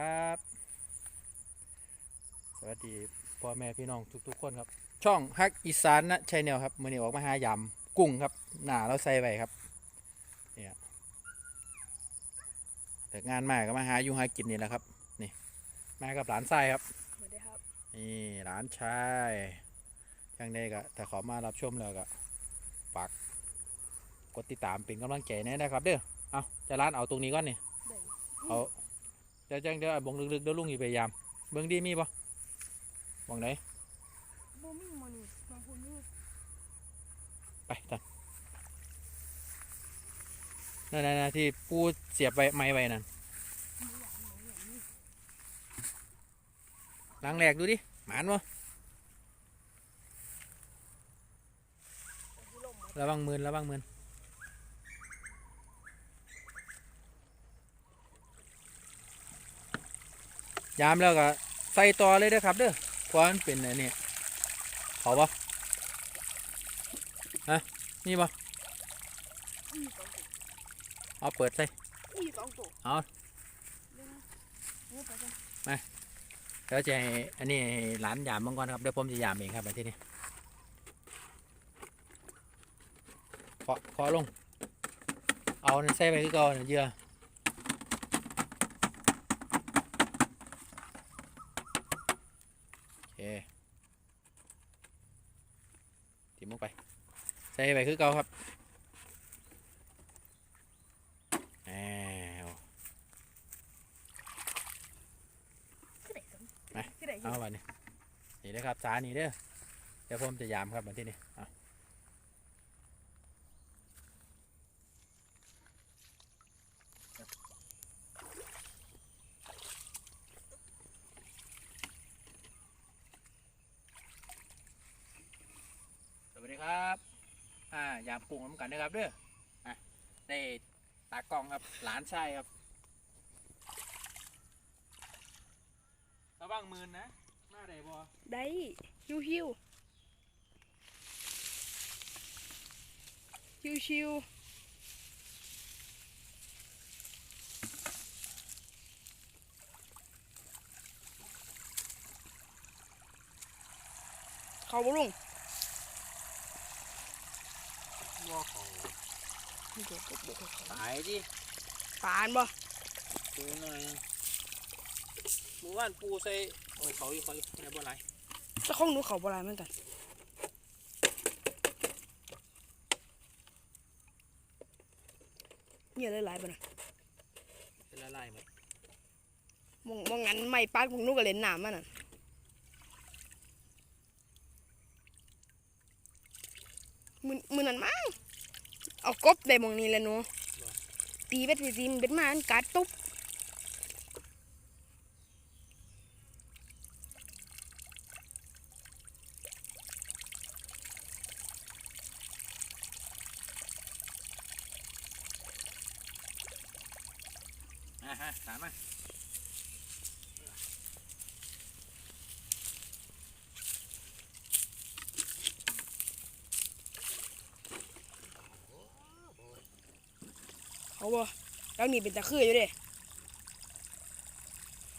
ครับ สวัสดีพ่อแม่พี่น้องทุกๆคนครับ ช่องฮักอีสานนะชแนลครับมื่อนี้ออกมาหายำกุ้งครับ หน้าเราใส่ไว้ครับเนี่ยแต่งานมาก็มาหาอยู่หากินนี่แหละครับ นี่มากับหลานชายครับสวัสดีครับนี่หลานชายยังได้ก็ถ้าเขอมารับชมแล้วก็ฝากกดติดตามเป็นกำลังใจแน่นะครับ เด้อเอาจะร้านเอาตรงนี้ก่อนนี่ได้เอาเดี๋ยวจังเดี๋ยวบงลึกๆเดี๋ยวลุงอีกพยายาม เบิ่งดีมีบ่บงไหนบ่มีหมันบางคนนี่ไปท่านนั่นน่ะที่ปูเสียบไว้ไม้ไว้นั่นมีอย่างหนึ่งอย่างนี้ล้างแรกดูดิ หมานบ่ที่ลมหมดระวังมือระวังมือ ยามแล้วก็ใส่ต่อเลยเด้อครับเด้อเพราะมันเป็นอันนี้เขาปะฮะนี่ปะอีสองตัวเอาเปิดใส่อีสองตัวเอาเดี๋ยวนะเดี๋ยวไปกันแล้วจะให้อันนี้หลานยามมังกรครับเดี๋ยวผมจะยามเองครับไปที่นี่ขอขอลง เอาใส่ไปคือเก่าเนี่ยเยื่อโอ เคทิมลงไป ใส่ไปคือเก่าครับแอวขึ้นไหนกันไปขึ้นไหนเอาวันนี้นี่นะครับสานี่เด้อเดี๋ยวผมจะยามครับมาที่นี่เอา ครับอ่ายามปรุงน้ำกันนะครับเด้ออะได้ตากล้องครับหลานชายครับระวังมือนะมาได้บ่ได้ฮิวฮิวชิวชิวเขาบ่ลุง บ่เขานี่เดี๋ยวกดเดี๋ยวกดเขาตายดิปานบ่ปูหน่อยหมู่บ้านปูใส่โอ้ยเขาอยู่เขาอยู่ในบ่ไรเจ้าของหนูเขาบ่หลายเหมือนกันเนี่ยหลายๆบ่นะเป็นละลายหมดมองมองงั้นไม่ปากมองหนูก็เล่นน้ำมันน่ะมือมือนั่นมั้ง เอากบได้มองนี้แล้วหนูตีเป็ดตีตีเป็ดมามันกัดตุ๊บ อะฮะถามมา เอาบ่แล้วนี่เป็นตะคืออยู่เด้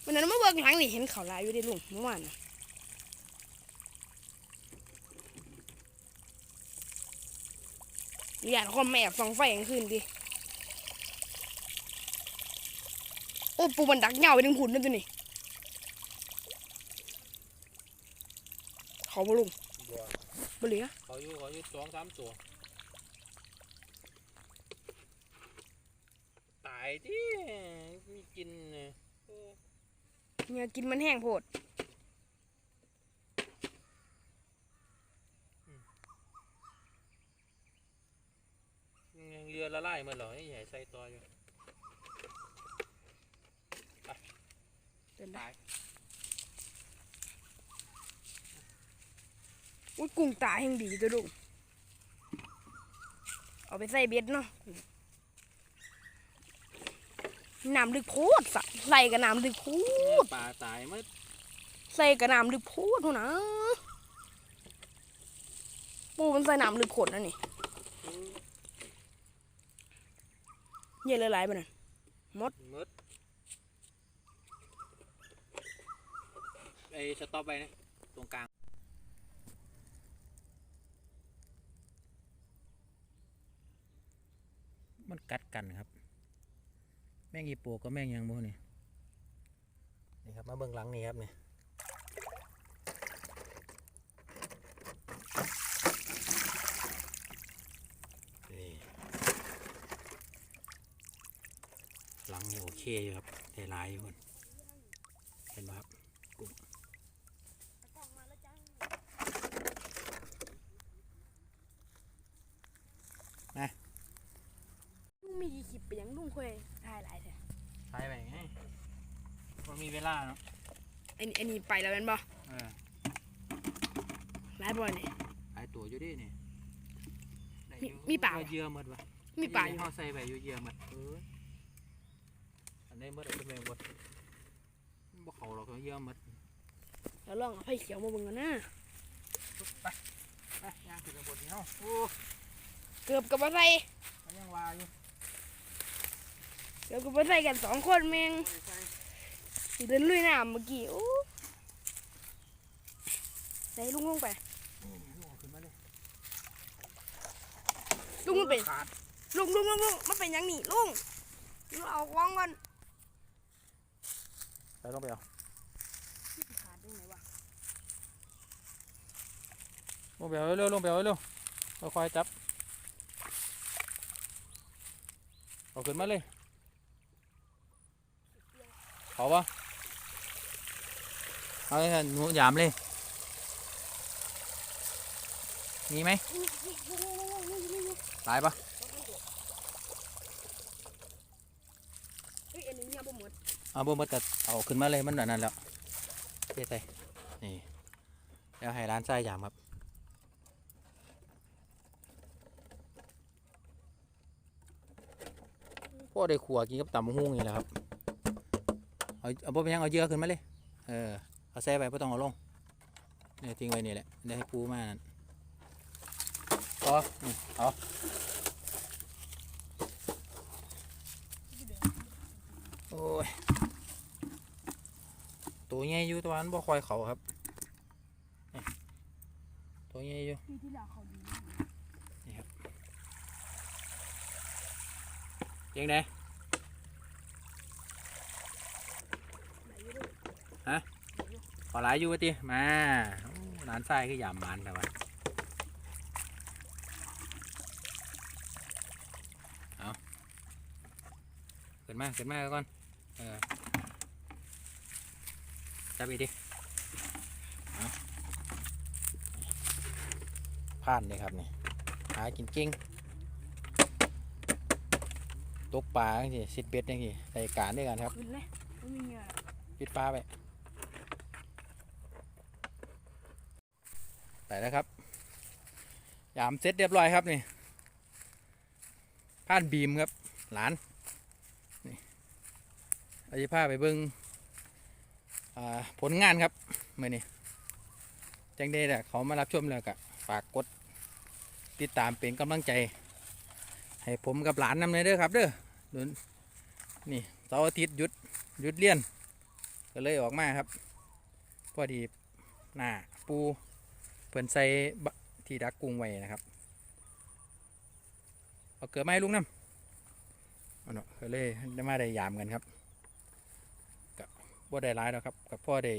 วันนั้นมาเบิกหลังนี่เห็นเขาหลายอยู่เด้ลุงเมื่อวานน่ะอยากคอมแม่ฟังไฟกลางคืนดิ โอ้ปูมันดักเหงาไปถึงหุ่นนั่นตัวนี่เขาบ่ลุงบัวบ่เหลือ เขาอยู่เขาอยู่สองสามตัว ตายดิมีกินเนี่ยโอ้เนี่ยกินมันแห้งโพดยังเรือละลายมาเหรอไอ้ใหญ่ใส่ตัวอยู่เดินได้ตายอุ้ยกุ้งตาแห่งดีตัวลุเอาไปใส่เบ็ดเนาะ น้ำลึกโพดสะใส่กับน้ำลึกโพดปลาตายหมั้ใส่กับน้ำลึกโพดเท่านะปูมันใส่น้ำลึกโขดนั่นนี่เยอะหลายๆไปน่ะมดไอ้สต็อปไปนะ ตรงกลางมันกัดกันครับ แมงอีโปก็แมงยังบ่เนี่นี่ครับมาเบื้องหลังนี่ครับเนี่นี่หลังนี่โอเคอยู่ครับได้หลายอยู่คนเห็นไหมครับกุ้ง ลุ งมีกี่คลิปไปยังลุงเคยถ่ายหลายแท้ใช้ไปไงพอมีเวลาเนาะอันนี้อันนี้ไปแล้วแม่นบ่เออหลายบ่นี่ หลายตัวอยู่ดินี่ได้มีอยู่มีเปล่าเยื่อหมดวะมีปลาอยู่ เขาใส่ไปอยู่เยื่อหมดเอออันนี้หมดเอาไปหมดบ่เขาเราก็เยื่อหมดแล้วลองเอาไผ่เขียวมาเบิ่งกันนะไปย่างถึงบนนี้เนาะโอ้เกือบกับบ่ใส่มันยังว่าอยู่ เกือบกับบ่ใส่กันสองคนแม่งเดินลุยน้ำเมื่อกี้โอ้ใส่ลุงลงไปลุงมันเป็นลุงลุงลุงลุงมันเป็นยังหนีลุงลุงเอาวางก่อนไปต้องไปเอาขาดตรงไหนวะลงไปเอาเร็วลงไปเอาเร็วๆค่อยจับเอาขึ้นมาเลย เขาปะเอาให้หนูหยามเลย มีไหมตายปะเอันนี้ยังบ่หมดเอาบ่มาตัดเอาขึ้นมาเลยมันแบบนั้นแล้วเจ๊ใส่นี่ แล้วให้ร้านไส้ยามครับพ่อได้ขัวกินกับตำบักหุ่งนี่แหละครับ เอาเอาบ่เป็นยังเอาเยอะขึ้นมาเลย เออ เอาแซ่ไปไม่ต้องเอาลงเนี่ยทิ้งไว้นี่แหละเดี๋ยวให้ปูมานั่นพอเอาโอ้ย ตัวใหญ่อยู่ตัวนั้นบ่คอยเขาครับ ตัวใหญ่อยู่ปีที่แล้วเขาดียังไง ไหนอยู่ ลูกขอหลายอยู่วะติมาโอ้ร้านทรายคือหยามมันแต่ว่าเอาขึ้นมาขึ้นมาก่อนเออจับอีกดิเอาผ่านเลยครับนี่หากินเก่งตกปลาจังซี่สิดเบ็ดจังซี่รายการด้วยกันครับขึ้นเลยไม่มีเหงื่อปิดฟ้าไป ไปแล้วครับ ยามเสร็จเรียบร้อยครับนี่ผ่านบีมครับ หลาน นี่เราจะพาไปเบิ้งอ่าผลงานครับเมื่อนี้จังได้แหละเขามารับชมแล้วก็ฝากกดติดตามเป็นกำลังใจ ให้ผมกับหลานนำเลยเด้อครับ เด้อเดี๋ยวนี่เสาร์อาทิตย์หยุดหยุดเรียน ก็เลยออกมาครับ พอดีหน้าปู เพิ่นใส่บะที่ดักกุ้งไว้นะครับเอาเกิดมาให้ลุงน้ำเอาเนาะก็เลยได้มาได้ยามกันครับกับพ่ได้ร้ายแล้วครับกับพ่อได้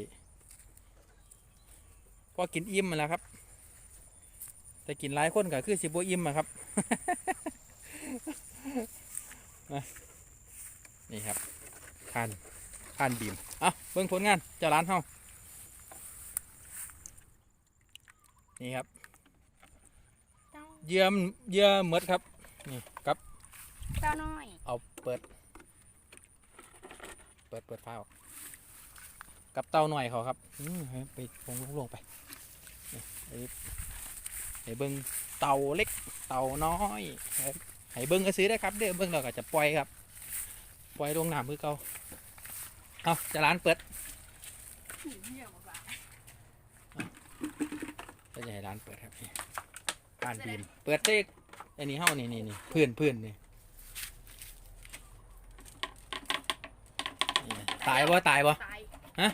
พ่อกินอิ่มมาแล้วครับ แต่กินหลายคนก็คือสิบอิ่มอะครับนะนี่ครับคันผ่านบีมอะเบิ่งผลงานเจ้าร้านเฮา นี่ครับเต้าเยื่อมเยื่อหมดครับ นี่กับเต้าน้อย เอาเปิด เปิดเปิดฟ้าออกกับเต้าหน่อยเขาครับอืมให้ไปลงลงไปนี่ให้ให้เบิ่งเต่าเล็กเต่าน้อยให้ให้เบิ่งก็ซื้อได้ครับเด้อเบิ่งเราก็จะปล่อยครับ ปล่อยลงน้ำคือเก่าเอาเจะร้านเปิดขี่เหี้ยมาบ้า ก็จะให้ร้านเปิดครับนี่ผ่านบีมเปิดเต๊กอันนี้เฮ้านี่นี่นี่พื้นพื้นนี่นี่ตายบ่ตายบ่ตายฮะ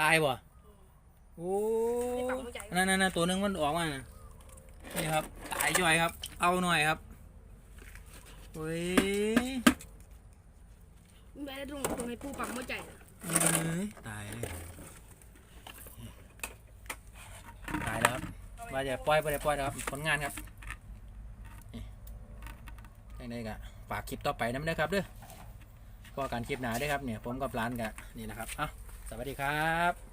ตายบ่โอ้ไม่ปักหัวใจนั่นนั่นนั่นตัวหนึงมันออกมาน่ะนี่ครับตายย่อยครับ เอาหน่อยครับเฮ้ยไม่ได้ตรงตรงให้ปูปักหัวใจนะเอ้ยตายเลยตายแล้วครับ ว่าจะปล่อยไปเลยปล่อยนะครับผลงานครับนี่ยังไงกะฝากคลิปต่อไปน้ำเด้อครับเด้อพอการคลิปหนาด้อครับเนี่ยผมกับร้านกะนี่นะครับเอ้าสวัสดีครับ